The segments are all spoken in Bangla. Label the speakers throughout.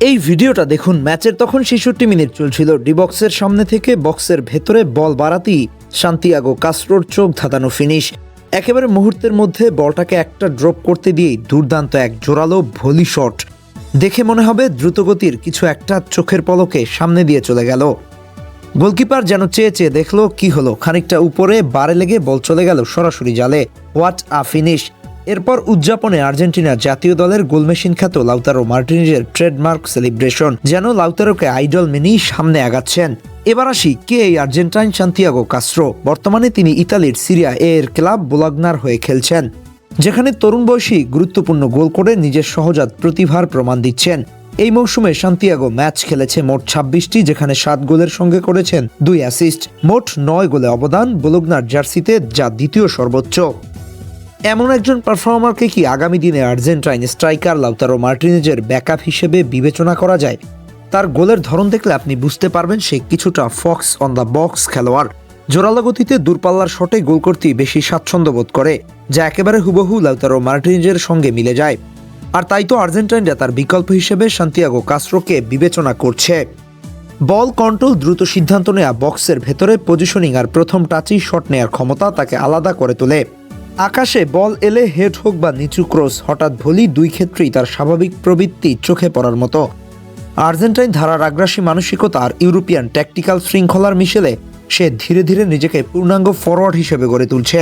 Speaker 1: এই ভিডিওটা দেখুন, ম্যাচের তখন ছেষট্টি মিনিট চলছিল। ডিবক্সের সামনে থেকে বক্সের ভেতরে বল বাড়াতেই শান্তিয়াগো কাস্ট্রোর চোখ ধাঁধানো ফিনিশ একেবারে মুহূর্তের মধ্যে বলটাকে একটা ড্রপ করতে দিয়েই দুর্দান্ত এক জোরালো ভলি শট দেখে মনে হবে দ্রুতগতির কিছু একটা চোখের পলকে সামনে দিয়ে চলে গেল। গোলকিপার যেন চেয়ে চেয়ে দেখল কি হলো। খানিকটা উপরে বারে লেগে বল চলে গেল সরাসরি জালে। হোয়াট আ ফিনিশ এরপর উদযাপনে আর্জেন্টিনার জাতীয় দলের গোলমেশিন খ্যাত লাউতারো মার্টিনিজের ট্রেডমার্ক সেলিব্রেশন, যেন লাউতারোকে আইডল মেনেই সামনে আগাচ্ছেন। এবার আসি কে এই আর্জেন্টাইন সান্তিয়াগো কাস্ট্রো বর্তমানে তিনি ইতালির সিরিয়া এ এর ক্লাব বোলাগনার হয়ে খেলছেন, যেখানে তরুণ বয়সী গুরুত্বপূর্ণ গোল করে নিজের সহজাত প্রতিভার প্রমাণ দিচ্ছেন। এই মৌসুমে সান্তিয়াগো ম্যাচ খেলেছে মোট ছাব্বিশটি, যেখানে সাত গোলের সঙ্গে করেছেন দুই অ্যাসিস্ট, মোট নয় গোলে অবদান বোলগনার জার্সিতে, যা দ্বিতীয় সর্বোচ্চ। এমন একজন পারফর্মারকে কি আগামী দিনে আর্জেন্টাইন স্ট্রাইকার লাউতারো মার্টিনেজের ব্যাকআপ হিসেবে বিবেচনা করা যায়? তার গোলের ধরন দেখলে আপনি বুঝতে পারবেন সে কিছুটা ফক্স অন দ্য বক্স খেলোয়াড়। জোরালো গতিতে দূরপাল্লার শটে গোল করতেই বেশি স্বাচ্ছন্দ্য বোধ করে, যা একেবারে হুবহু লাউতারো মার্টিনেজের সঙ্গে মিলে যায়। আর তাই তো আর্জেন্টাইনরা তার বিকল্প হিসেবে সান্তিয়াগো কাস্ট্রোকে বিবেচনা করছে। বল কন্ট্রোল দ্রুত সিদ্ধান্ত নেওয়া বক্সের ভেতরে পজিশনিং আর প্রথম টাচই শট নেয়ার ক্ষমতা তাকে আলাদা করে তোলে। আকাশে বল এলে হেড হোক বা নিচু ক্রস, হঠাৎ ভলি দুই ক্ষেত্রেই তার স্বাভাবিক প্রবৃত্তি চোখে পড়ার মতো। আর্জেন্টাইন ধারার আগ্রাসী মানসিকতা আর ইউরোপিয়ান ট্যাকটিক্যাল শৃঙ্খলার মিশেলে সে ধীরে ধীরে নিজেকে পূর্ণাঙ্গ ফরওয়ার্ড হিসেবে গড়ে তুলছে,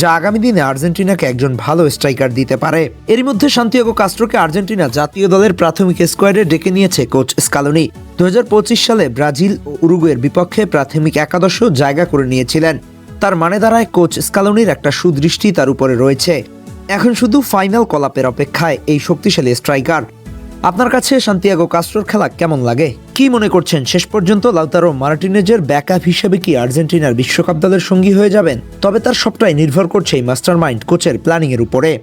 Speaker 1: যা আগামী দিনে আর্জেন্টিনাকে একজন ভালো স্ট্রাইকার দিতে পারে। এরই মধ্যে সান্তিয়াগো কাস্ট্রোকে আর্জেন্টিনা জাতীয় দলের প্রাথমিক স্কোয়াডে ডেকে নিয়েছে কোচ স্কালোনি দু হাজার পঁচিশ সালে ব্রাজিল ও উরুগুয়ের বিপক্ষে প্রাথমিক একাদশ জায়গা করে নিয়েছিলেন। তার মানে দাঁড়ায় কোচ স্কালোনির একটা সুদৃষ্টি তার উপরে রয়েছে। এখন শুধু ফাইনাল কলাপের অপেক্ষায় এই শক্তিশালী স্ট্রাইকার। আপনার কাছে সান্তিয়াগো কাস্ট্রোর খেলা কেমন লাগে? কি মনে করছেন? শেষ পর্যন্ত লাউতারো মার্টিনেজের ব্যাকআপ হিসেবে কি আর্জেন্টিনার বিশ্বকাপ দলের সঙ্গী হয়ে যাবেন? তবে তার সবটাই নির্ভর করছে এই মাস্টার মাইন্ড কোচের প্ল্যানিং এর উপরে।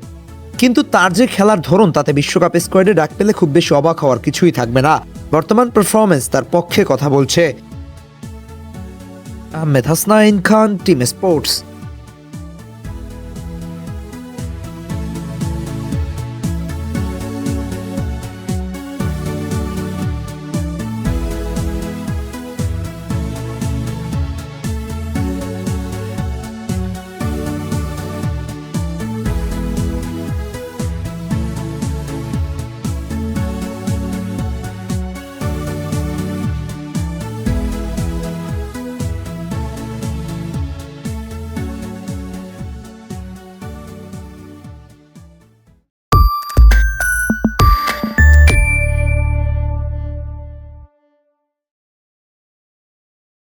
Speaker 1: কিন্তু তার যে খেলার ধরন, তাতে বিশ্বকাপ স্কোয়াডে ডাক পেলে খুব বেশি অবাক হওয়ার কিছুই থাকবে না। বর্তমান পারফরমেন্স তার পক্ষে কথা বলছে। Ahmed Hasnain Khan team sports.